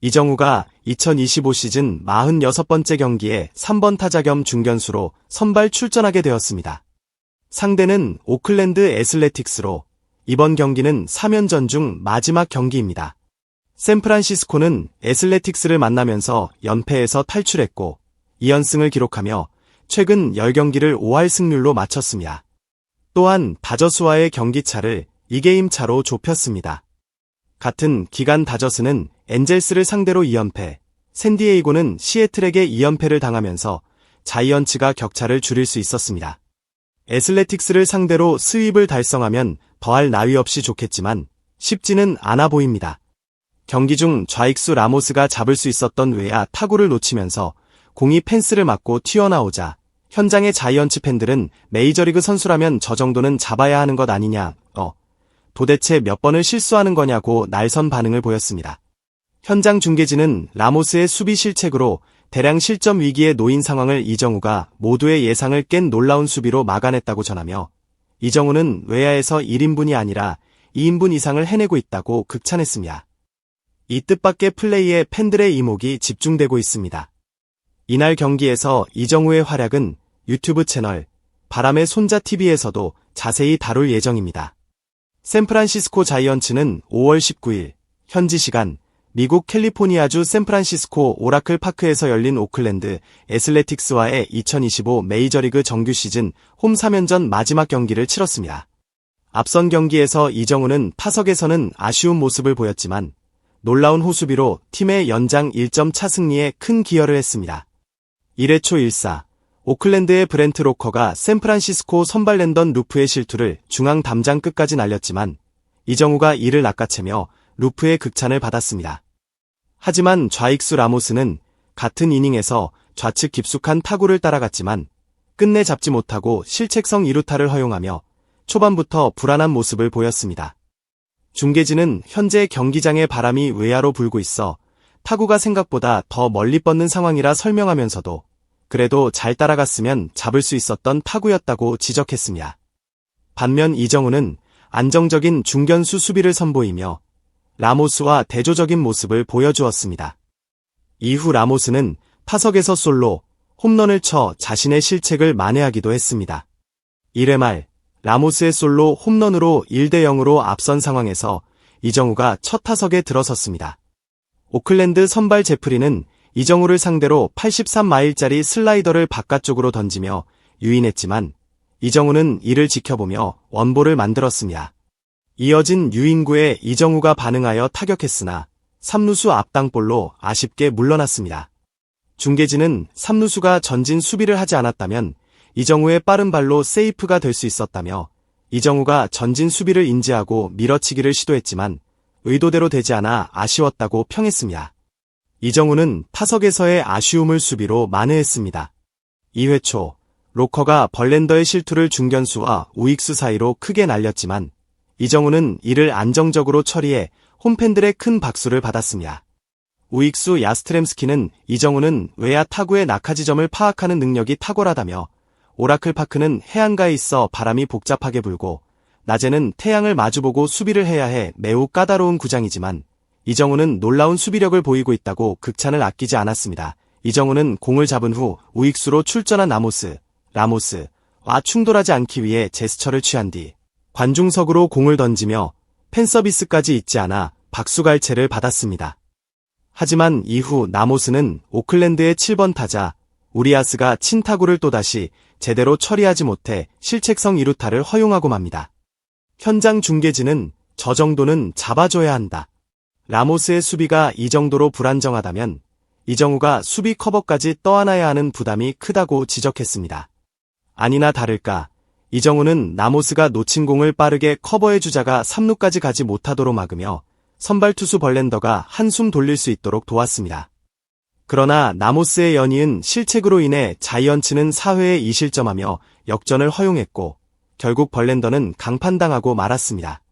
이정우가 2025 시즌 46번째 경기에 3번 타자 겸 중견수로 선발 출전하게 되었습니다. 상대는 오클랜드 애슬레틱스로 이번 경기는 3연전 중 마지막 경기입니다. 샌프란시스코는 애슬레틱스를 만나면서 연패에서 탈출했고 2연승을 기록하며 최근 10경기를 5할 승률로 마쳤습니다. 또한 다저스와의 경기차를 2게임 차로 좁혔습니다. 같은 기간 다저스는 엔젤스를 상대로 2연패, 샌디에이고는 시애틀에게 2연패를 당하면서 자이언츠가 격차를 줄일 수 있었습니다. 애슬레틱스를 상대로 스윕을 달성하면 더할 나위 없이 좋겠지만 쉽지는 않아 보입니다. 경기 중 좌익수 라모스가 잡을 수 있었던 외야 타구를 놓치면서 공이 펜스를 맞고 튀어나오자 현장의 자이언츠 팬들은 메이저리그 선수라면 저 정도는 잡아야 하는 것 아니냐, 어, 도대체 몇 번을 실수하는 거냐고 날선 반응을 보였습니다. 현장 중계진은 라모스의 수비 실책으로 대량 실점 위기에 놓인 상황을 이정우가 모두의 예상을 깬 놀라운 수비로 막아냈다고 전하며 이정우는 외야에서 1인분이 아니라 2인분 이상을 해내고 있다고 극찬했습니다. 이 뜻밖의 플레이에 팬들의 이목이 집중되고 있습니다. 이날 경기에서 이정우의 활약은 유튜브 채널 바람의 손자 TV에서도 자세히 다룰 예정입니다. 샌프란시스코 자이언츠는 5월 19일 현지 시간 미국 캘리포니아주 샌프란시스코 오라클 파크에서 열린 오클랜드 애슬레틱스와의 2025 메이저리그 정규 시즌 홈 3연전 마지막 경기를 치렀습니다. 앞선 경기에서 이정우는 타석에서는 아쉬운 모습을 보였지만 놀라운 호수비로 팀의 연장 1점 차 승리에 큰 기여를 했습니다. 1회 초 1사 오클랜드의 브렌트 로커가 샌프란시스코 선발 랜던 루프의 실투를 중앙 담장 끝까지 날렸지만 이정우가 이를 낚아채며 루프의 극찬을 받았습니다. 하지만 좌익수 라모스는 같은 이닝에서 좌측 깊숙한 타구를 따라갔지만 끝내 잡지 못하고 실책성 2루타를 허용하며 초반부터 불안한 모습을 보였습니다. 중계진은 현재 경기장의 바람이 외야로 불고 있어 타구가 생각보다 더 멀리 뻗는 상황이라 설명하면서도 그래도 잘 따라갔으면 잡을 수 있었던 타구였다고 지적했습니다. 반면 이정우는 안정적인 중견수 수비를 선보이며 라모스와 대조적인 모습을 보여주었습니다. 이후 라모스는 타석에서 솔로 홈런을 쳐 자신의 실책을 만회하기도 했습니다. 1회 말 라모스의 솔로 홈런으로 1대 0으로 앞선 상황에서 이정우가 첫 타석에 들어섰습니다. 오클랜드 선발 제프리는 이정우를 상대로 83마일짜리 슬라이더를 바깥쪽으로 던지며 유인했지만 이정우는 이를 지켜보며 원볼을 만들었습니다. 이어진 유인구에 이정우가 반응하여 타격했으나 3루수 앞당볼로 아쉽게 물러났습니다. 중계진은 3루수가 전진 수비를 하지 않았다면 이정우의 빠른 발로 세이프가 될 수 있었다며 이정우가 전진 수비를 인지하고 밀어치기를 시도했지만 의도대로 되지 않아 아쉬웠다고 평했습니다. 이정우는 타석에서의 아쉬움을 수비로 만회했습니다. 2회 초 로커가 벌렌더의 실투를 중견수와 우익수 사이로 크게 날렸지만 이정우는 이를 안정적으로 처리해 홈팬들의 큰 박수를 받았습니다. 우익수 야스트렘스키는 이정우는 외야 타구의 낙하 지점을 파악하는 능력이 탁월하다며 오라클 파크는 해안가에 있어 바람이 복잡하게 불고 낮에는 태양을 마주보고 수비를 해야 해 매우 까다로운 구장이지만 이정우는 놀라운 수비력을 보이고 있다고 극찬을 아끼지 않았습니다. 이정우는 공을 잡은 후 우익수로 출전한 라모스, 라모스와 충돌하지 않기 위해 제스처를 취한 뒤 관중석으로 공을 던지며 팬 서비스까지 잊지 않아 박수갈채를 받았습니다. 하지만 이후 나모스는 오클랜드의 7번 타자 우리아스가 친타구를 또다시 제대로 처리하지 못해 실책성 이루타를 허용하고 맙니다. 현장 중계진은 저 정도는 잡아줘야 한다. 라모스의 수비가 이 정도로 불안정하다면 이정우가 수비 커버까지 떠안아야 하는 부담이 크다고 지적했습니다. 아니나 다를까 이정우는 나모스가 놓친 공을 빠르게 커버해 주자가 3루까지 가지 못하도록 막으며 선발 투수 벌렌더가 한숨 돌릴 수 있도록 도왔습니다. 그러나 나모스의 연이은 실책으로 인해 자이언츠는 4회에 2실점하며 역전을 허용했고 결국 벌렌더는 강판당하고 말았습니다.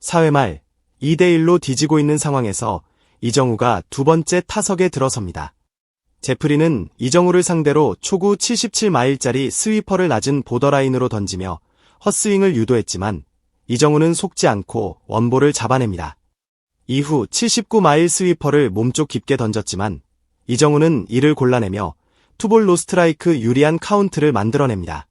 4회 말 2대1로 뒤지고 있는 상황에서 이정우가 두 번째 타석에 들어섭니다. 제프리는 이정우를 상대로 초구 77마일짜리 스위퍼를 낮은 보더라인으로 던지며 헛스윙을 유도했지만 이정우는 속지 않고 원볼을 잡아냅니다. 이후 79마일 스위퍼를 몸쪽 깊게 던졌지만 이정우는 이를 골라내며 투볼 로스트라이크 유리한 카운트를 만들어냅니다.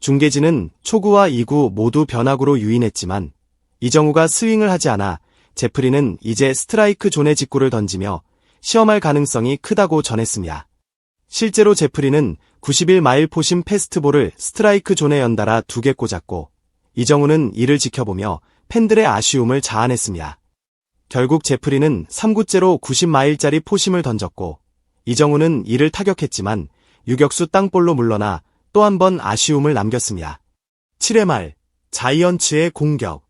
중계진은 초구와 2구 모두 변화구로 유인했지만 이정우가 스윙을 하지 않아 제프리는 이제 스트라이크 존의 직구를 던지며 시험할 가능성이 크다고 전했습니다. 실제로 제프리는 91 마일 포심 패스트볼을 스트라이크 존에 연달아 두 개 꽂았고 이정우는 이를 지켜보며 팬들의 아쉬움을 자아냈습니다. 결국 제프리는 3구째로 90마일짜리 포심을 던졌고 이정우는 이를 타격했지만 유격수 땅볼로 물러나 또 한 번 아쉬움을 남겼습니다. 7회 말 자이언츠의 공격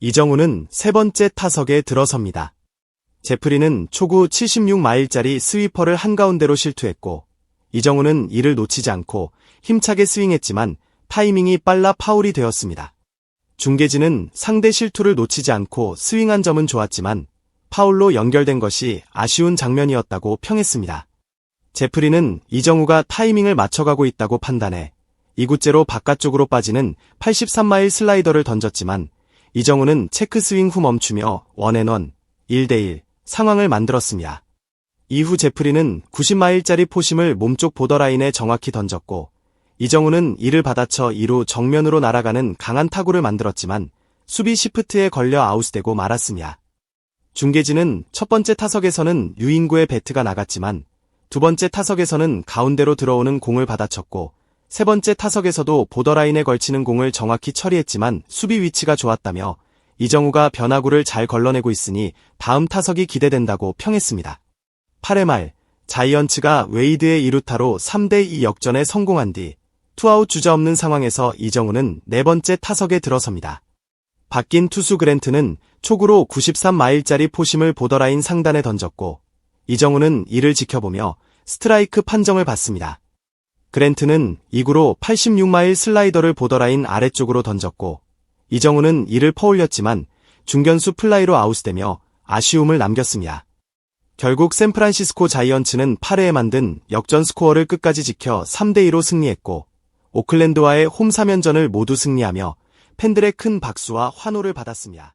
이정우는 세 번째 타석에 들어섭니다. 제프리는 초구 76마일짜리 스위퍼를 한가운데로 실투했고 이정우는 이를 놓치지 않고 힘차게 스윙했지만 타이밍이 빨라 파울이 되었습니다. 중계진은 상대 실투를 놓치지 않고 스윙한 점은 좋았지만 파울로 연결된 것이 아쉬운 장면이었다고 평했습니다. 제프리는 이정우가 타이밍을 맞춰가고 있다고 판단해 2구째로 바깥쪽으로 빠지는 83마일 슬라이더를 던졌지만 이정우는 체크 스윙 후 멈추며 원앤원 1대1 상황을 만들었습니다. 이후 제프리는 90마일짜리 포심을 몸쪽 보더라인에 정확히 던졌고 이정우는 이를 받아쳐 2루 정면으로 날아가는 강한 타구를 만들었지만 수비 시프트에 걸려 아웃되고 말았습니다. 중계진은 첫 번째 타석에서는 유인구의 배트가 나갔지만 두 번째 타석에서는 가운데로 들어오는 공을 받아쳤고 세 번째 타석에서도 보더라인에 걸치는 공을 정확히 처리했지만 수비 위치가 좋았다며 이정우가 변화구를 잘 걸러내고 있으니 다음 타석이 기대된다고 평했습니다. 8회 말 자이언츠가 웨이드의 2루타로 3대2 역전에 성공한 뒤 투아웃 주자 없는 상황에서 이정우는 네 번째 타석에 들어섭니다. 바뀐 투수 그랜트는 초구로 93마일짜리 포심을 보더라인 상단에 던졌고 이정우는 이를 지켜보며 스트라이크 판정을 받습니다. 그랜트는 2구로 86마일 슬라이더를 보더라인 아래쪽으로 던졌고 이정우는 이를 퍼올렸지만 중견수 플라이로 아웃되며 아쉬움을 남겼습니다. 결국 샌프란시스코 자이언츠는 8회에 만든 역전 스코어를 끝까지 지켜 3대2로 승리했고 오클랜드와의 홈 3연전을 모두 승리하며 팬들의 큰 박수와 환호를 받았습니다.